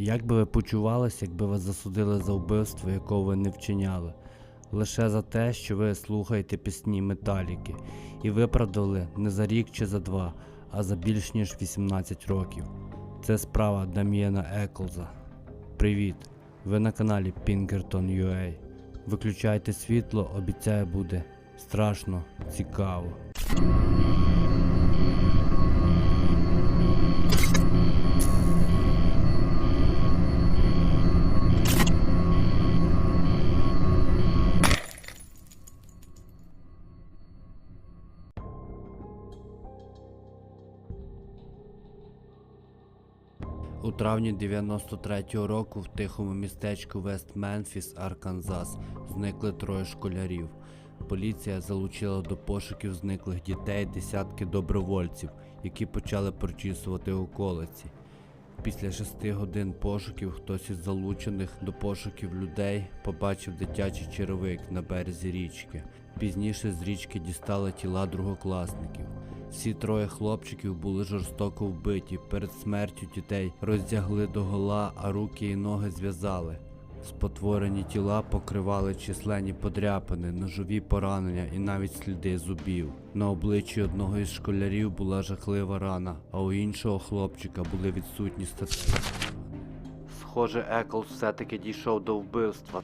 Як би ви почувалися, якби вас засудили за вбивство, якого ви не вчиняли? Лише за те, що ви слухаєте пісні металіки, і виправдали не за рік чи за два, а за більш ніж 18 років. Це справа Дам'єна Еклза. Привіт! Ви на каналі Pinkerton UA. Виключайте світло, обіцяю буде страшно цікаво. Травні 93-го року в тихому містечку Вест Менфіс, Арканзас, зникли троє школярів. Поліція залучила до пошуків зниклих дітей десятки добровольців, які почали прочісувати околиці. Після шести годин пошуків хтось із залучених до пошуків людей побачив дитячий черевик на березі річки. Пізніше з річки дістали тіла другокласників. Всі троє хлопчиків були жорстоко вбиті. Перед смертю дітей роздягли догола, а руки і ноги зв'язали. Спотворені тіла покривали численні подряпини, ножові поранення і навіть сліди зубів. На обличчі одного із школярів була жахлива рана, а у іншого хлопчика були відсутні статеві. Схоже, Еклс все-таки дійшов до вбивства.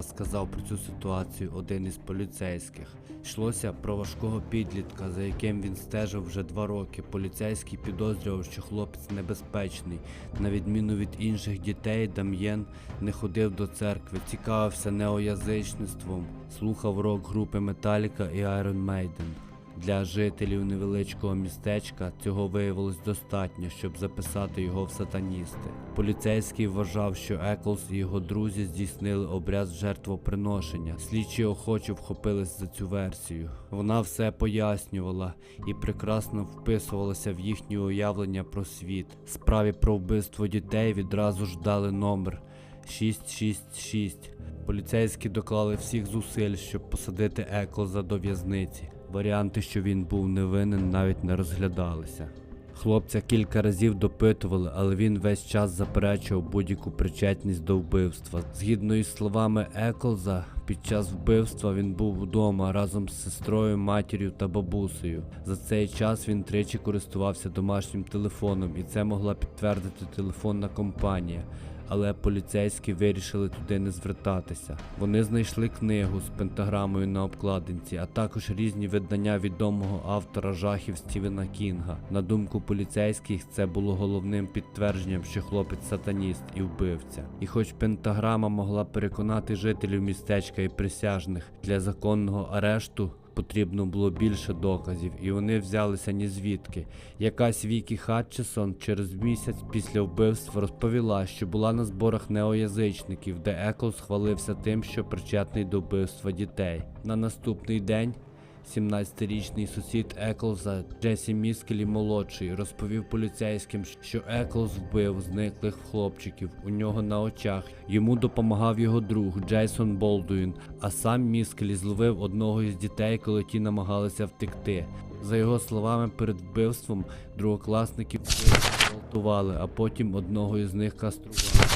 Сказав про цю ситуацію один із поліцейських. Йшлося про важкого підлітка, за яким він стежив вже два роки. Поліцейський підозрював, що хлопець небезпечний. На відміну від інших дітей, Дам'єн не ходив до церкви, цікавився неоязичництвом, слухав рок групи Металіка і Iron Maiden. Для жителів невеличкого містечка цього виявилось достатньо, щоб записати його в сатаністи. Поліцейський вважав, що Еклс і його друзі здійснили обряд жертвоприношення. Слідчі охоче вхопились за цю версію. Вона все пояснювала і прекрасно вписувалася в їхнє уявлення про світ. Справі про вбивство дітей відразу ж дали номер 666. Поліцейські доклали всіх зусиль, щоб посадити Еклза до в'язниці. Варіанти, що він був невинен, навіть не розглядалися. Хлопця кілька разів допитували, але він весь час заперечував будь-яку причетність до вбивства. Згідно із словами Еклза, під час вбивства він був вдома разом з сестрою, матір'ю та бабусею. За цей час він тричі користувався домашнім телефоном, і це могла підтвердити телефонна компанія. Але поліцейські вирішили туди не звертатися. Вони знайшли книгу з пентаграмою на обкладинці, а також різні видання відомого автора жахів Стівена Кінга. На думку поліцейських, це було головним підтвердженням, що хлопець сатаніст і вбивця. І хоч пентаграма могла переконати жителів містечка і присяжних для законного арешту. Потрібно було більше доказів, і вони взялися ні звідки. Якась Вікі Хатчесон через місяць після вбивства розповіла, що була на зборах неоязичників, де Еклс хвалився тим, що причетний до вбивства дітей. На наступний день 17-річний сусід Еклза Джесі Міскелі молодший розповів поліцейським, що Еклз вбив зниклих хлопчиків у нього на очах. Йому допомагав його друг Джейсон Болдуін, а сам Міскелі зловив одного із дітей, коли ті намагалися втекти. За його словами, перед вбивством другокласників гвалтували, а потім одного із них кастрували.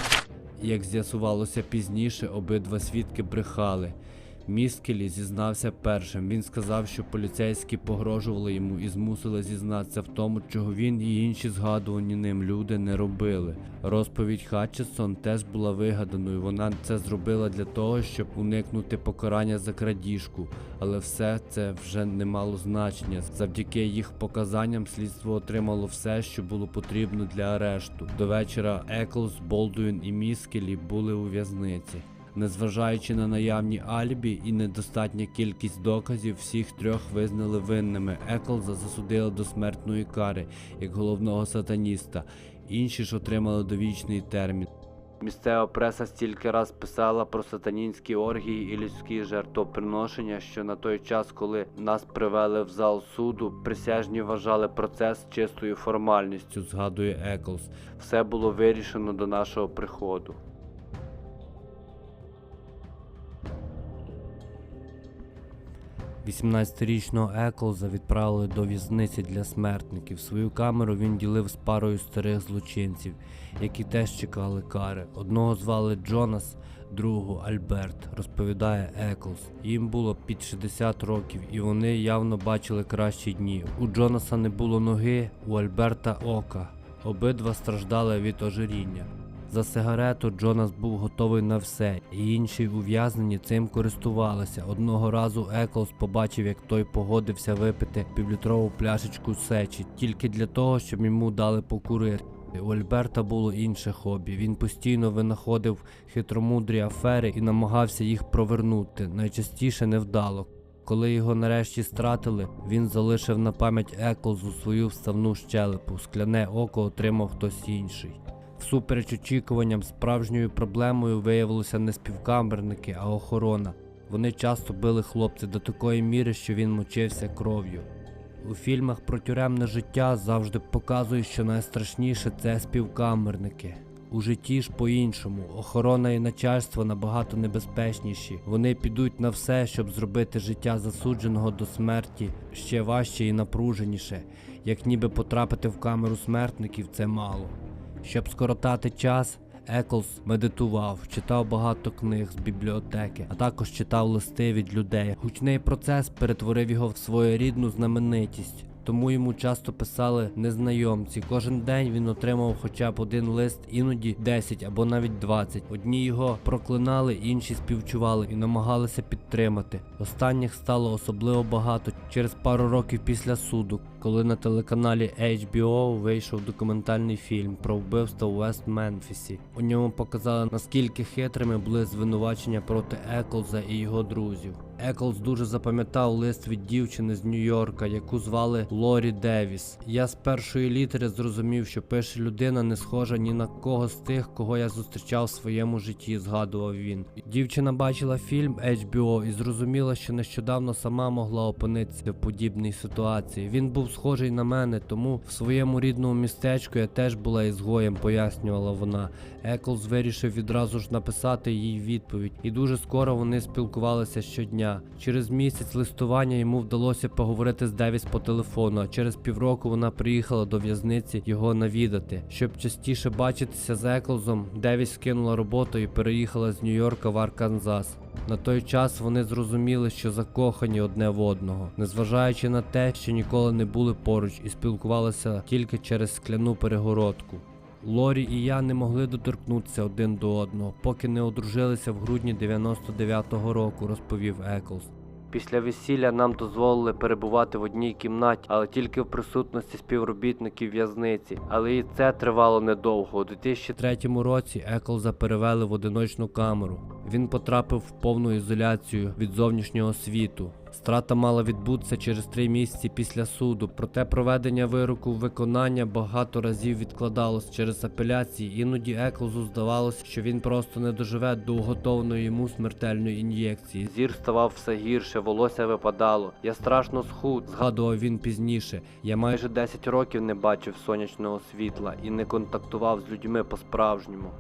Як з'ясувалося пізніше, обидва свідки брехали. Міскелі зізнався першим. Він сказав, що поліцейські погрожували йому і змусили зізнатися в тому, чого він і інші згадувані ним люди не робили. Розповідь Хатчесон теж була вигаданою. Вона це зробила для того, щоб уникнути покарання за крадіжку, але все це вже не мало значення. Завдяки їх показанням слідство отримало все, що було потрібно для арешту. До вечора Еклс, Болдуін і Міскелі були у в'язниці. Незважаючи на наявні алібі і недостатня кількість доказів, всіх трьох визнали винними. Еклза засудили до смертної кари як головного сатаніста. Інші ж отримали довічний термін. Місцева преса стільки раз писала про сатанінські оргії і людські жертвоприношення, що на той час, коли нас привели в зал суду, присяжні вважали процес чистою формальністю, згадує Еклс. Все було вирішено до нашого приходу. 18-річного Еклза відправили до в'язниці для смертників. Свою камеру він ділив з парою старих злочинців, які теж чекали кари. Одного звали Джонас, другого Альберт, розповідає Еклз. Їм було під 60 років, і вони явно бачили кращі дні. У Джонаса не було ноги, у Альберта ока. Обидва страждали від ожиріння. За сигарету Джонас був готовий на все, і інші ув'язнені цим користувалися. Одного разу Еклс побачив, як той погодився випити півлітрову пляшечку сечі, тільки для того, щоб йому дали покурити. У Альберта було інше хобі. Він постійно винаходив хитромудрі афери і намагався їх провернути, найчастіше невдало. Коли його нарешті стратили, він залишив на пам'ять Еклзу свою вставну щелепу, скляне око отримав хтось інший. Всупереч очікуванням, справжньою проблемою виявилося не співкамерники, а охорона. Вони часто били хлопця до такої міри, що він мочився кров'ю. У фільмах про тюремне життя завжди показують, що найстрашніше це співкамерники. У житті ж по-іншому, охорона і начальство набагато небезпечніші. Вони підуть на все, щоб зробити життя засудженого до смерті ще важче і напруженіше. Як ніби потрапити в камеру смертників це мало. Щоб скоротати час, Еклс медитував, читав багато книг з бібліотеки, а також читав листи від людей. Гучний процес перетворив його в своєрідну знаменитість. Тому йому часто писали незнайомці. Кожен день він отримав хоча б один лист, іноді 10 або навіть 20. Одні його проклинали, інші співчували і намагалися підтримати. Останніх стало особливо багато через пару років після суду, коли на телеканалі HBO вийшов документальний фільм про вбивство у Вест Менфісі. У ньому показали наскільки хитрими були звинувачення проти Еклза і його друзів. Еклз дуже запам'ятав лист від дівчини з Нью-Йорка, яку звали Лорі Девіс. Я з першої літери зрозумів, що пише людина не схожа ні на кого з тих, кого я зустрічав в своєму житті, згадував він. Дівчина бачила фільм HBO і зрозуміла, що нещодавно сама могла опинитися в подібній ситуації. Він був схожий на мене, тому в своєму рідному містечку я теж була ізгоєм, пояснювала вона. Еклз вирішив відразу ж написати їй відповідь, і дуже скоро вони спілкувалися щодня. Через місяць листування йому вдалося поговорити з Девіс по телефону. А через півроку вона приїхала до в'язниці його навідати. Щоб частіше бачитися з Еклзом, Девіс скинула роботу і переїхала з Нью-Йорка в Арканзас. На той час вони зрозуміли, що закохані одне в одного, незважаючи на те, що ніколи не були поруч і спілкувалися тільки через скляну перегородку. Лорі і я не могли доторкнутися один до одного, поки не одружилися в грудні 99-го року, розповів Еклс. Після весілля нам дозволили перебувати в одній кімнаті, але тільки в присутності співробітників в'язниці. Але і це тривало недовго. У 2003 році Еклза перевели в одиночну камеру. Він потрапив в повну ізоляцію від зовнішнього світу. Страта мала відбутися через три місяці після суду, проте проведення вироку виконання багато разів відкладалось через апеляції. Іноді Еклзу здавалося, що він просто не доживе до уготованої йому смертельної ін'єкції. Зір ставав все гірше, волосся випадало. Я страшно схуд, згадував він пізніше. Я майже 10 років не бачив сонячного світла і не контактував з людьми по-справжньому.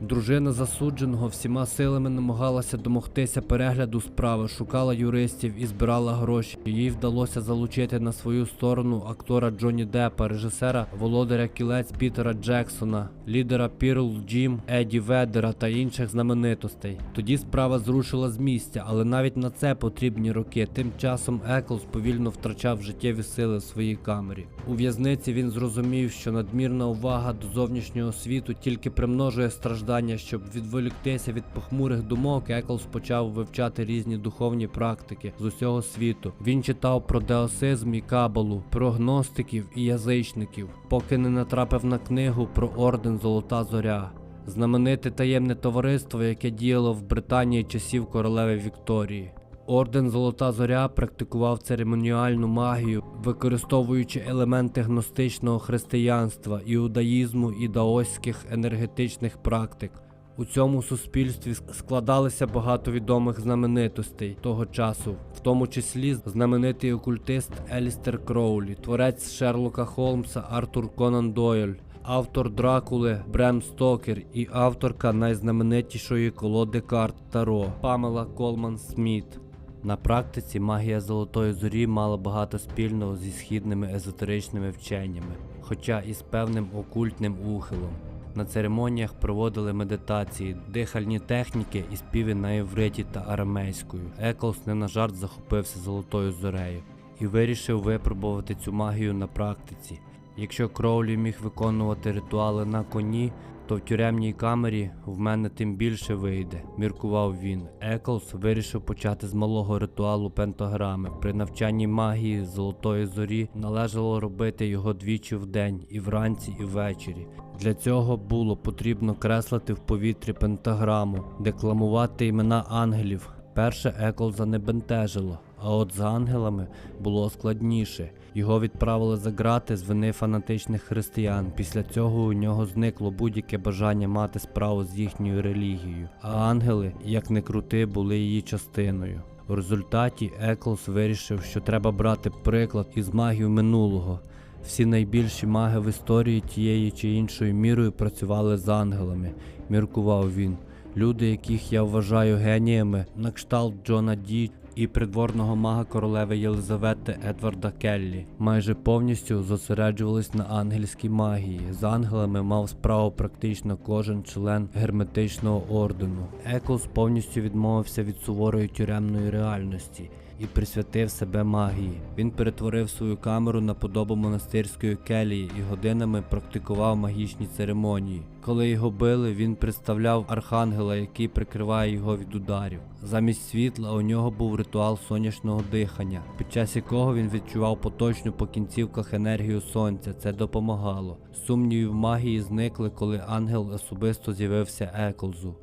Дружина засудженого всіма силами намагалася домогтися перегляду справи, шукала юристів і збирала гроші. Їй вдалося залучити на свою сторону актора Джонні Деппа, режисера володаря кілець Пітера Джексона, лідера Пірл Джим, Еді Ведера та інших знаменитостей. Тоді справа зрушила з місця, але навіть на це потрібні роки. Тим часом Еклс повільно втрачав життєві сили в своїй камері. У в'язниці він зрозумів, що надмірна увага до зовнішнього світу тільки примножує страждання. Щоб відволіктися від похмурих думок, Еклс почав вивчати різні духовні практики з усього світу. Він читав про деосизм і кабалу, про гностиків і язичників, поки не натрапив на книгу про орден Золота Зоря. Знамените таємне товариство, яке діяло в Британії часів королеви Вікторії. Орден Золота Зоря практикував церемоніальну магію, використовуючи елементи гностичного християнства, іудаїзму і даоських енергетичних практик. У цьому суспільстві складалися багато відомих знаменитостей того часу, в тому числі знаменитий окультист Елістер Кроулі, творець Шерлока Холмса Артур Конан Дойль, автор Дракули Брем Стокер і авторка найзнаменитішої колоди карт Таро Памела Колман Сміт. На практиці магія Золотої Зорі мала багато спільного зі східними езотеричними вченнями, хоча і з певним окультним ухилом. На церемоніях проводили медитації, дихальні техніки і співи на євриті та арамейською. Еклс не на жарт захопився золотою зорею і вирішив випробувати цю магію на практиці. Якщо Кроулі міг виконувати ритуали на коні, то в тюремній камері в мене тим більше вийде, міркував він. Еклс вирішив почати з малого ритуалу пентаграми. При навчанні магії Золотої зорі належало робити його двічі в день, і вранці, і ввечері. Для цього було потрібно креслити в повітрі пентаграму, декламувати імена ангелів. Перше Еклза не бентежило, а от з ангелами було складніше. Його відправили за грати з вини фанатичних християн. Після цього у нього зникло будь-яке бажання мати справу з їхньою релігією. А ангели, як не крути, були її частиною. У результаті Еклс вирішив, що треба брати приклад із магів минулого. Всі найбільші маги в історії тієї чи іншою мірою працювали з ангелами, міркував він. Люди, яких я вважаю геніями, на кшталт Джона Ді і придворного мага королеви Єлизавети Едварда Келлі, майже повністю зосереджувались на ангельській магії. З ангелами мав справу практично кожен член герметичного ордену. Еклс повністю відмовився від суворої тюремної реальності і присвятив себе магії. Він перетворив свою камеру на подобу монастирської келії і годинами практикував магічні церемонії. Коли його били, він представляв архангела, який прикриває його від ударів. Замість світла у нього був ритуал сонячного дихання, під час якого він відчував поточну по кінцівках енергію сонця. Це допомагало. Сумніви в магії зникли, коли ангел особисто з'явився Еклзу.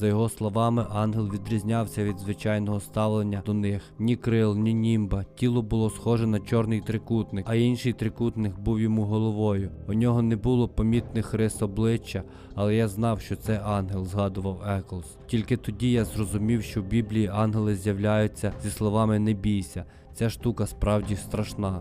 За його словами, ангел відрізнявся від звичайного ставлення до них ні крил, ні німба. Тіло було схоже на чорний трикутник, а інший трикутник був йому головою. У нього не було помітних рис обличчя, але я знав, що це ангел, згадував Еклс. Тільки тоді я зрозумів, що в Біблії ангели з'являються зі словами не бійся. Ця штука справді страшна.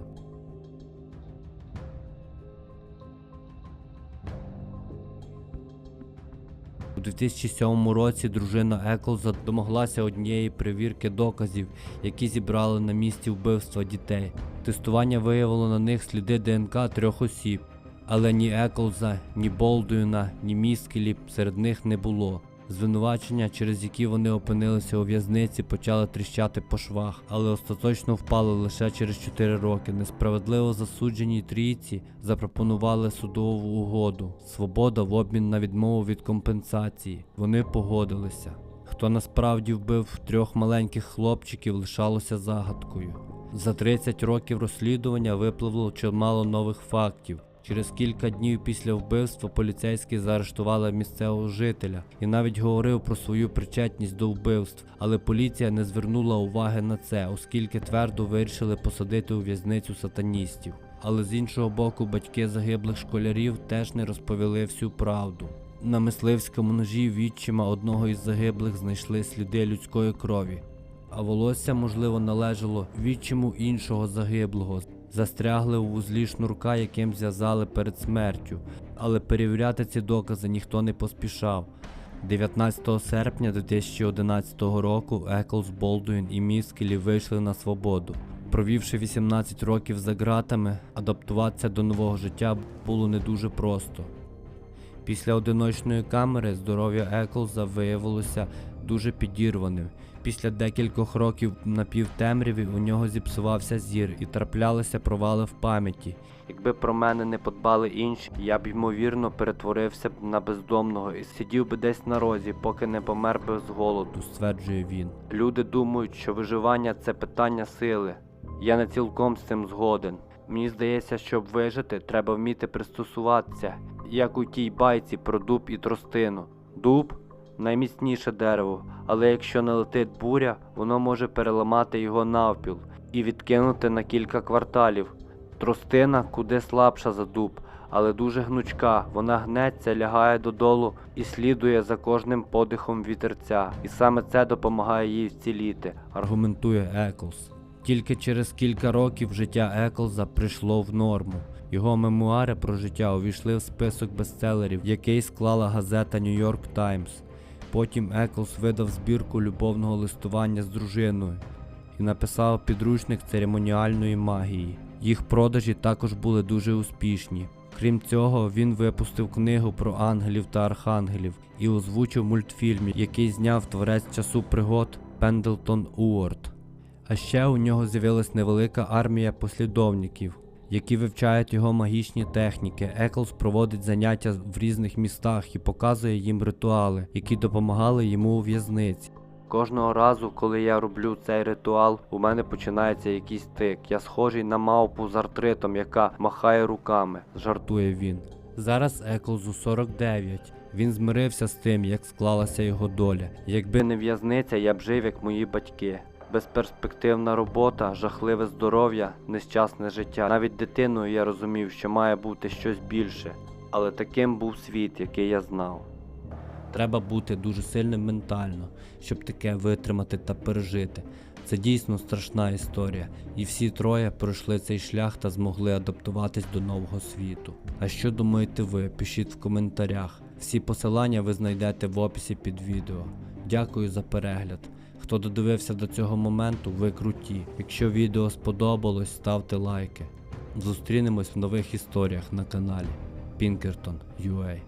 У 2007 році дружина Еклза домоглася однієї перевірки доказів, які зібрали на місці вбивства дітей. Тестування виявило на них сліди ДНК трьох осіб, але ні Еклза, ні Болдуїна, ні Міскелі серед них не було. Звинувачення, через які вони опинилися у в'язниці, почали тріщати по швах, але остаточно впали лише через 4 роки. Несправедливо засудженій трійці запропонували судову угоду, свобода в обмін на відмову від компенсації. Вони погодилися. Хто насправді вбив трьох маленьких хлопчиків, лишалося загадкою. За 30 років розслідування випливло чимало нових фактів. Через кілька днів після вбивства поліцейські заарештували місцевого жителя і навіть говорив про свою причетність до вбивств, але поліція не звернула уваги на це, оскільки твердо вирішили посадити у в'язницю сатаністів. Але з іншого боку, батьки загиблих школярів теж не розповіли всю правду. На мисливському ножі відчима одного із загиблих знайшли сліди людської крові, а волосся, можливо, належало відчиму іншого загиблого. Застрягли у вузлі шнурка, яким зв'язали перед смертю, але перевіряти ці докази ніхто не поспішав. 19 серпня 2011 року Еклс, Болдуін і Міскелі вийшли на свободу. Провівши 18 років за ґратами, адаптуватися до нового життя було не дуже просто. Після одиночної камери здоров'я Еклза виявилося дуже підірваним. Після декількох років на півтемряві у нього зіпсувався зір і траплялися провали в пам'яті. Якби про мене не подбали інші, я б ймовірно перетворився б на бездомного і сидів би десь на розі, поки не помер би з голоду, стверджує він. Люди думають, що виживання це питання сили. Я не цілком з цим згоден. Мені здається, щоб вижити, треба вміти пристосуватися, як у тій байці про дуб і тростину. Дуб найміцніше дерево, але якщо налетить буря, воно може переламати його навпіл і відкинути на кілька кварталів. Тростина куди слабша за дуб, але дуже гнучка. Вона гнеться, лягає додолу і слідує за кожним подихом вітерця. І саме це допомагає їй вціліти, аргументує Еклс. Тільки через кілька років життя Еклза прийшло в норму. Його мемуари про життя увійшли в список бестселерів, який склала газета New York Times. Потім Еклс видав збірку любовного листування з дружиною. і написав підручник церемоніальної магії. Їх продажі також були дуже успішні. Крім цього, він випустив книгу про ангелів та архангелів і озвучив мультфільм, який зняв творець часу пригод Пендлтон Уорд. А ще у нього з'явилась невелика армія послідовників, які вивчають його магічні техніки. Еклс проводить заняття в різних містах і показує їм ритуали, які допомагали йому у в'язниці. Кожного разу, коли я роблю цей ритуал, у мене починається якийсь тик. Я схожий на мавпу з артритом, яка махає руками, жартує він. Зараз Еклзу 49. Він змирився з тим, як склалася його доля. Якби не в'язниця, я б жив як мої батьки. Безперспективна робота, жахливе здоров'я, нещасне життя. Навіть дитиною я розумів, що має бути щось більше. Але таким був світ, який я знав. Треба бути дуже сильним ментально, щоб таке витримати та пережити. Це дійсно страшна історія, і всі троє пройшли цей шлях та змогли адаптуватись до нового світу. А що думаєте ви? Пишіть в коментарях. Всі посилання ви знайдете в описі під відео. Дякую за перегляд. Хто додивився до цього моменту, ви круті. Якщо відео сподобалось, ставте лайки. Зустрінемось в нових історіях на каналі Pinkerton UA.